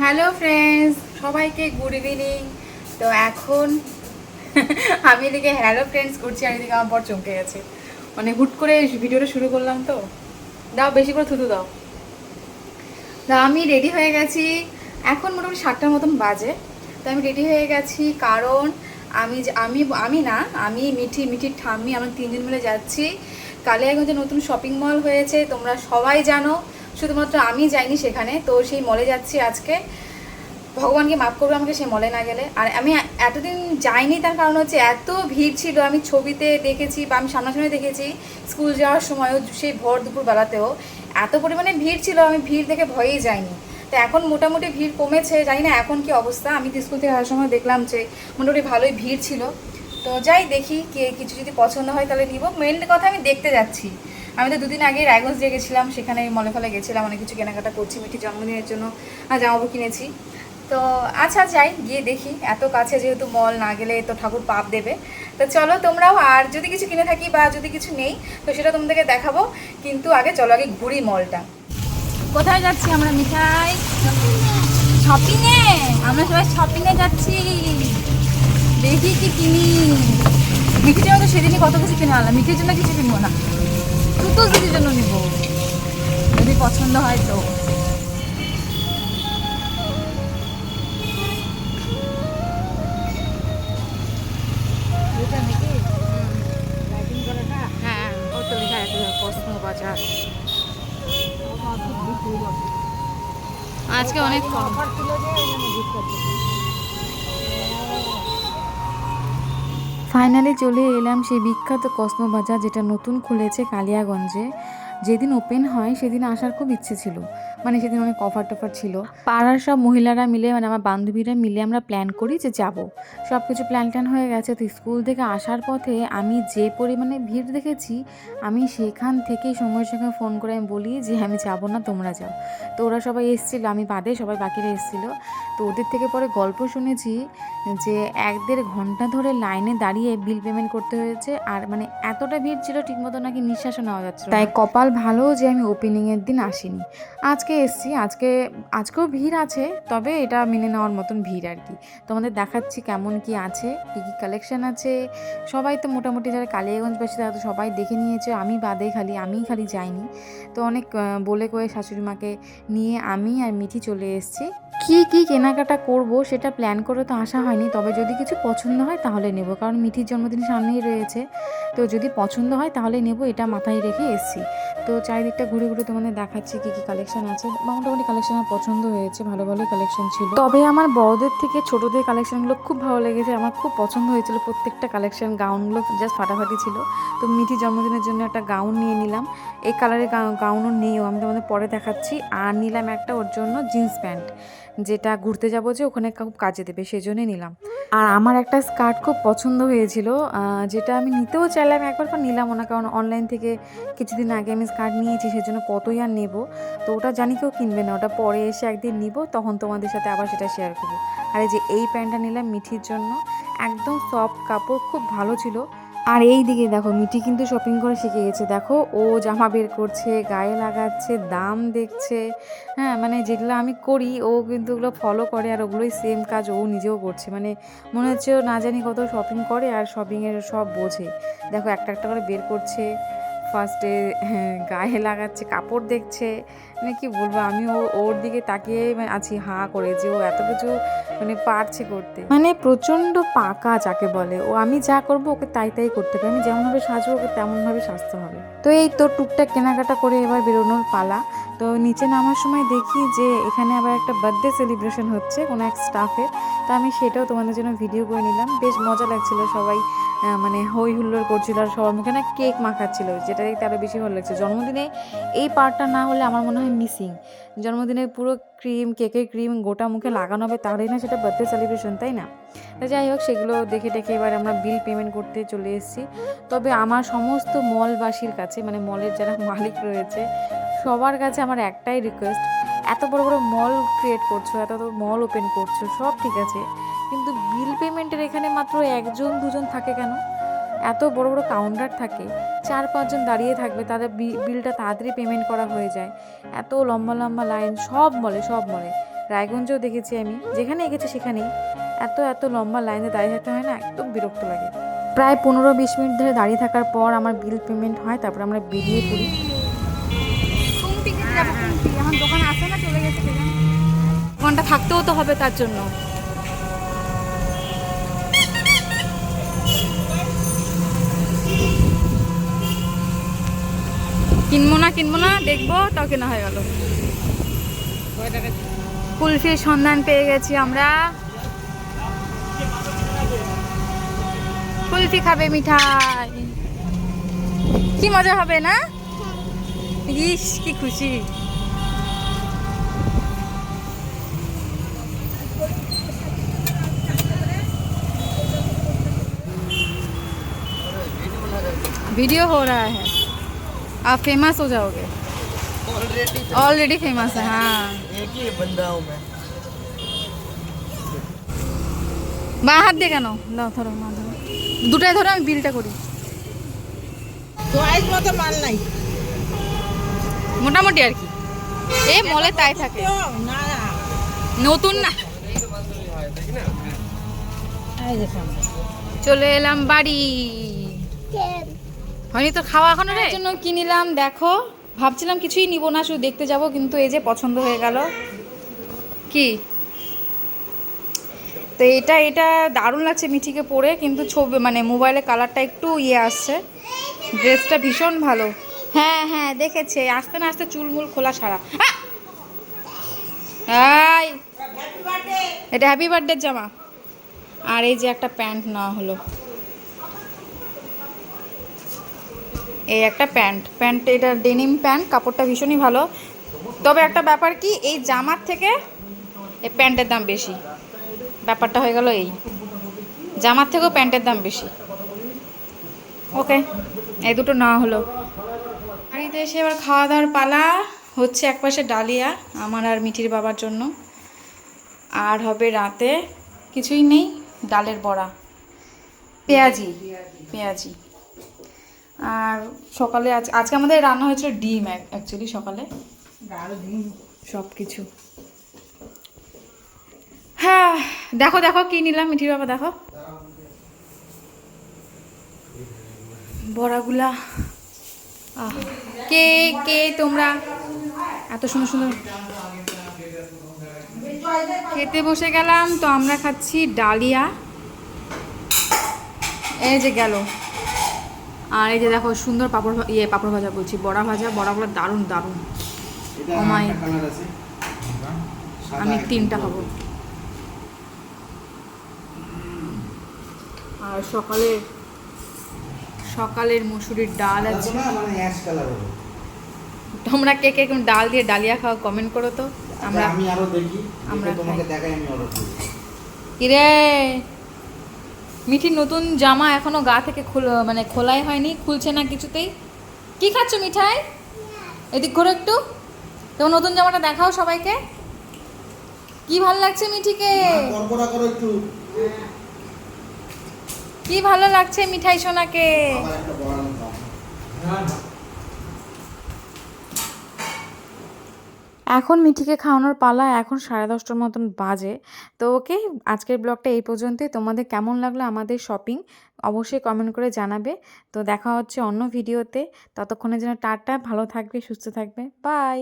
Hello friends সবাইকে good evening তো এখন আমি এদিকে হ্যালো ফ্রেন্ডস করছি আর এদিকে আমার বর চমকে গেছে। মানে হুট করে ভিডিওটা শুরু করলাম তো। দাও, বেশি করে থুতু দাও। তা আমি রেডি হয়ে গেছি। এখন মোটামুটি সাতটার মতন বাজে। তো আমি রেডি হয়ে গেছি কারণ আমি আমি আমি না, আমি মিঠি মিঠির ঠাম্মি, আমরা তিনজন মিলে যাচ্ছি। কালিয়াগঞ্জে নতুন শপিং মল হয়েছে, তোমরা সবাই জানো। শুধুমাত্র আমি যাইনি সেখানে, তো সেই মলে যাচ্ছি আজকে। ভগবানকে মাফ করবে আমাকে সেই মলে না গেলে। আর আমি এতদিন যাইনি, তার কারণ হচ্ছে এত ভিড় ছিল। আমি ছবিতে দেখেছি বা আমি সামনাসামনি দেখেছি স্কুল যাওয়ার সময়ও সেই ভর দুপুর বেলাতেও। এত পরিমাণে ভিড় ছিল, আমি ভিড় দেখে ভয়েই যাইনি। তো এখন মোটামুটি ভিড় কমেছে, জানি না এখন কি অবস্থা। আমি স্কুল থেকে আসার সময় দেখলাম যে মোটামুটি ভালোই ভিড় ছিল। তো যাই দেখি কে কিছু যদি পছন্দ হয় তাহলে নিব। মেন কথা আমি দেখতে যাচ্ছি। আমি তো দুদিন আগে রায়গঞ্জ দিয়ে গেছিলাম, সেখানে মলে ফলে গেছিলাম, অনেক কিছু কেনাকাটা করছি, মিঠি জন্মদিনের জন্য জামাবু কিনেছি। তো আচ্ছা যাই, গিয়ে দেখি, এত কাছে যেহেতু মল, না গেলে তো ঠাকুর পাপ দেবে। তো চলো তোমরাও, আর যদি কিছু কিনে থাকি বা যদি কিছু নেই, তো সেটা তোমাদেরকে দেখাবো, কিন্তু আগে চলো আগে ঘুরি মলটা। কোথায় যাচ্ছি আমরা, মিঠাই? শপিংয়ে আমরা সবাই শপিংয়ে যাচ্ছি। দেখি কি কিনি। মিঠির জন্য তো সেদিনই কত কিছু কিনে আনলাম। মিঠির জন্য কিছু কিনবো না। পছন্দ হয় তো। হ্যাঁ আজকে অনেক কম। ফাইনালি চলে এলাম সেই বিখ্যাত কসমো বাজার যেটা নতুন খুলেছে কালিয়াগঞ্জে। যেদিন ওপেন হয়, সেদিন আসার খুব ইচ্ছে ছিল। মানে সেদিন অনেক অফার টফার ছিল। পাড়ার সব মহিলারা মিলে মানে আমার বান্ধবীরা মিলে আমরা প্ল্যান করি যে যাব। সব কিছু প্ল্যান ট্যান হয়ে গেছে, তো স্কুল থেকে আসার পথে আমি যে পরিমাণে ভিড় দেখেছি, আমি সেখান থেকেই সঙ্গে সঙ্গে ফোন করে আমি বলি যে, আমি যাব না, তোমরা যাও। তো ওরা সবাই এসেছিল, আমি বাদে সবাই বাকিরা এসেছিল। তো ওদের থেকে পরে গল্প শুনেছি যে, এক দেড় ঘণ্টা ধরে লাইনে দাঁড়িয়ে বিল পেমেন্ট করতে হয়েছে, আর মানে এতটা ভিড় ছিল ঠিকমতো নাকি নিঃশ্বাসও নেওয়া যাচ্ছে তাই কপাল ভালো যে আমি ওপেনিংয়ের দিন আসিনি। আজকে এসছি, আজকে, আজকেও ভিড় আছে, তবে এটা মেনে নেওয়ার মতন ভিড় আর কি। তোমাদের দেখাচ্ছি কেমন কি আছে, কী কী কালেকশন আছে। সবাই তো মোটামুটি যারা কালিয়াগঞ্জবাসী তারা তো সবাই দেখে নিয়েছে। আমি বাদে খালি, আমিই খালি যাইনি। তো অনেক বলে কয়ে শাশুড়ি মাকে নিয়ে আমি আর মিঠি চলে এসেছি। কি কি কেনাকাটা করব সেটা প্ল্যান করে তো আসা হয়নি। তবে যদি কিছু পছন্দ হয় তাহলে নেব, কারণ মিঠির জন্মদিন সামনেই রয়েছে। তো যদি পছন্দ হয় তাহলে নেব, এটা মাথায় রেখে এসেছি। তো চারিদিকটা ঘুরে ঘুরে তোমাদের দেখাচ্ছি কি কি কালেকশন আছে। মোটামুটি কালেকশন আমার পছন্দ হয়েছে, ভালো ভালোই কালেকশন ছিল। তবে আমার বড়দের থেকে ছোটদের কালেকশনগুলো খুব ভালো লেগেছে, আমার খুব পছন্দ হয়েছিল প্রত্যেকটা কালেকশন গাউনগুলো জাস্ট ফাটাফাটি ছিল। তো মিঠি জন্মদিনের জন্য একটা গাউন নিয়ে নিলাম। এই কালারের গাউনও নেইও আমি তোমাদের পরে দেখাচ্ছি। আর নিলাম একটা ওর জন্য জিন্স প্যান্ট যেটা ঘুরতে যাব যে ওখানে খুব কাজে দেবে সেই জন্যই নিলাম। আর আমার একটা স্কার্ট খুব পছন্দ হয়েছিল যেটা আমি নিতেও চাইলাম একবার পর নিলামও না, কারণ অনলাইন থেকে কিছুদিন আগে আমি স্কার্ট নিয়েছি, সেজন্য কতই আর নেব? তো ওটা জানি কেউ কিনবে না, ওটা পরে এসে একদিন নিব, তখন তোমাদের সাথে আবার সেটা শেয়ার করব। আর এই যে এই প্যান্টটা নিলাম মিঠির জন্য, একদম সফট কাপড়, খুব ভালো ছিল। আর এই দিকে দেখো, মিঠি কিন্তু শপিং করে শিখে গেছে। দেখো, ও জামা বের করছে, গায়ে লাগাচ্ছে, দাম দেখছে। হ্যাঁ মানে যেগুলো আমি করি, ও কিন্তু ওগুলো ফলো করে আর ওগুলোই সেম কাজ ও নিজেও করছে। মানে মনে হচ্ছে ও না জানি কত শপিং করে আর শপিংয়ের সব বোঝে। দেখো, একটা একটা করে বের করছে। ফার্স্টে গায়ে লাগাচ্ছে, কাপড় দেখছে। মানে কি বলব আমি ওর দিকে তাকিয়ে মানে আছি, হাঁ করে যে ও এত কিছু মানে পারছে করতে। মানে প্রচণ্ড পাকা যাকে বলে, ও আমি যা করব ওকে তাই তাই করতে হবে। আমি যেমনভাবে সাজবো ওকে তেমনভাবে সাজতে হবে। তো এই তো টুকটাক কেনাকাটা করে এবার বেরোনোর পালা। তো নিচে নামার সময় দেখি যে এখানে আবার একটা বার্থডে সেলিব্রেশন হচ্ছে কোনো এক স্টাফের তো আমি সেটাও তোমাদের জন্য ভিডিও করে নিলাম। বেশ মজা লাগছিল সবাই মানে হই হুল্লোড় করছিল আর সবার মুখে না কেক মাখাচ্ছিল, যেটা দেখতে আরও বেশি ভালো লাগছে। জন্মদিনে এই পার্টটা না হলে আমার মনে হয় মিসিং জন্মদিনে পুরো ক্রিম কেকের ক্রিম গোটা মুখে লাগানো হবে, তাহলেই না সেটা বার্থডে সেলিব্রেশন তাই না? যাই হোক, সেগুলো দেখে দেখে এবার আমরা বিল পেমেন্ট করতে চলে এসেছি। তবে আমার সমস্ত মলবাসীর কাছে মানে মলের যারা মালিক রয়েছে, সবার কাছে আমার একটাই রিকোয়েস্ট এত বড় বড় মল ক্রিয়েট করছ, এত মল ওপেন করছ, সব ঠিক আছে। কিন্তু বিল পেমেন্টের এখানে মাত্র একজন, দুজন থাকে কেন? এত বড় বড় কাউন্টার থাকে, চার পাঁচজন দাঁড়িয়ে থাকবে, তাদের বিলটা তাড়াতাড়ি পেমেন্ট করা হয়ে যায়। এত লম্বা লম্বা লাইন, সব মলে সব মলে। রায়গঞ্জেও দেখেছি আমি, যেখানে গেছি সেখানেই। এত এত লম্বা লাইনে দাঁড়িয়ে থাকতে হয় না, একদম বিরক্ত লাগে। প্রায় পনেরো বিশ মিনিট ধরে দাঁড়িয়ে থাকার পর আমার বিল পেমেন্ট হয়, তারপর আমরা বেরিয়ে পড়ি। দোকান আসে না, চলে গেছে ঘণ্টা থাকতেও তো হবে তার জন্য। কিনবো না কিনবো না দেখবো তাও কেনা হয়ে গেল কুলফির সন্ধান পেয়ে গেছি আমরা কুলফি খাবে মিঠাই কি মজা হবে না ইস কি খুশি वीडियो हो रहा है आप फेमस हो जाओगे ऑलरेडी ऑलरेडी फेमस है हाँ एक ही बंदा हूँ मैं বা হাত দিয়ে কেন দাও ধরো মা ধরো দুটাই ধরো আমি বিলটা করি চয়েস মতো মাল নাই মোটামুটি আর কি এই মলে তাই থাকে তো না না নতুন না এই যে সামনে চলে এলাম বাড়ি হয়নি তো খাওয়া এখনও রে? জন্য কিনিলাম দেখো। ভাবছিলাম কিছুই নিব না, শুধু দেখতে যাব, কিন্তু এই যে পছন্দ হয়ে গেল। কি? তো এটা এটা দারুণ লাগছে মিঠিকে পরে, কিন্তু ছবি মানে মোবাইলে কালারটা একটু ইয়ে আসছে। ড্রেসটা ভীষণ ভালো। হ্যাঁ হ্যাঁ দেখেছে। আস্তে না আস্তে চুলমুল খোলা সারা। এটা হ্যাপি বার্থডে জামা। আর এই যে একটা প্যান্ট নেওয়া হলো। এই একটা প্যান্ট। প্যান্ট, এটা ডেনিম প্যান্ট, কাপড়টা ভীষণই ভালো। তবে একটা ব্যাপার কি, এই জামার থেকে এই প্যান্টের দাম বেশি। ব্যাপারটা হয়ে গেল এই। জামার থেকেও প্যান্টের দাম বেশি। ওকে, এই দুটো নেওয়া হলো। বাড়িতে এসে এবার খাওয়া দাওয়ার পালা হচ্ছে একপাশে ডালিয়া, আমার আর মিঠির বাবার জন্য। আর হবে রাতে কিছুই নেই, ডালের বড়া। পেঁয়াজি পেঁয়াজি। আর সকালে আজ আজকে আমাদের রান্না হয়েছিল ডিম অ্যাকচুয়ালি সকালে। সব কিছু হ্যাঁ দেখো দেখো কি নিলাম মিঠির বাবা দেখো। বড়াগুলা। কে কে তোমরা? এত সুন্দর সুন্দর। খেতে বসে গেলাম তো আমরা খাচ্ছি ডালিয়া। এই যে গেল। আর এই যে দেখো সুন্দর পাপড় ইয়ে পাপড় ভাজা বলছি বড়া ভাজা বড়াগুলো দারুণ দারুণ। আমি তিনটা খাব। আর সকালে সকালের মুসুরির ডাল আছে। তোমরা কে কে ডাল দিয়ে ডালিয়া খাও কমেন্ট করো তো। আমরা আমি আরও দেখি আমরা আমরা তোমাকে দেখাই আমি অর্ডার করি। কিরে মিঠির নতুন জামা এখনও গা থেকে খোল মানে খোলাই হয়নি খুলছে না কিছুতেই। কি খাচ্ছ মিঠাই? এদিক ঘোরো একটু। তোমার নতুন জামাটা দেখাও সবাইকে। কি ভালো লাগছে মিঠিকে? কি ভালো লাগছে মিঠাই সোনাকে আবার একটা বড় দাও এখন মিঠিকে খাওয়ানোর পালা এখন সাড়ে দশটার মতন বাজে। তো ওকে, আজকের ব্লগটা এই পর্যন্তই। তোমাদের কেমন লাগল আমাদের শপিং অবশ্যই কমেন্ট করে জানাবে। তো দেখা হচ্ছে অন্য ভিডিওতে ততক্ষণে যেন টাটা, ভালো থাকবে, সুস্থ থাকবে। বাই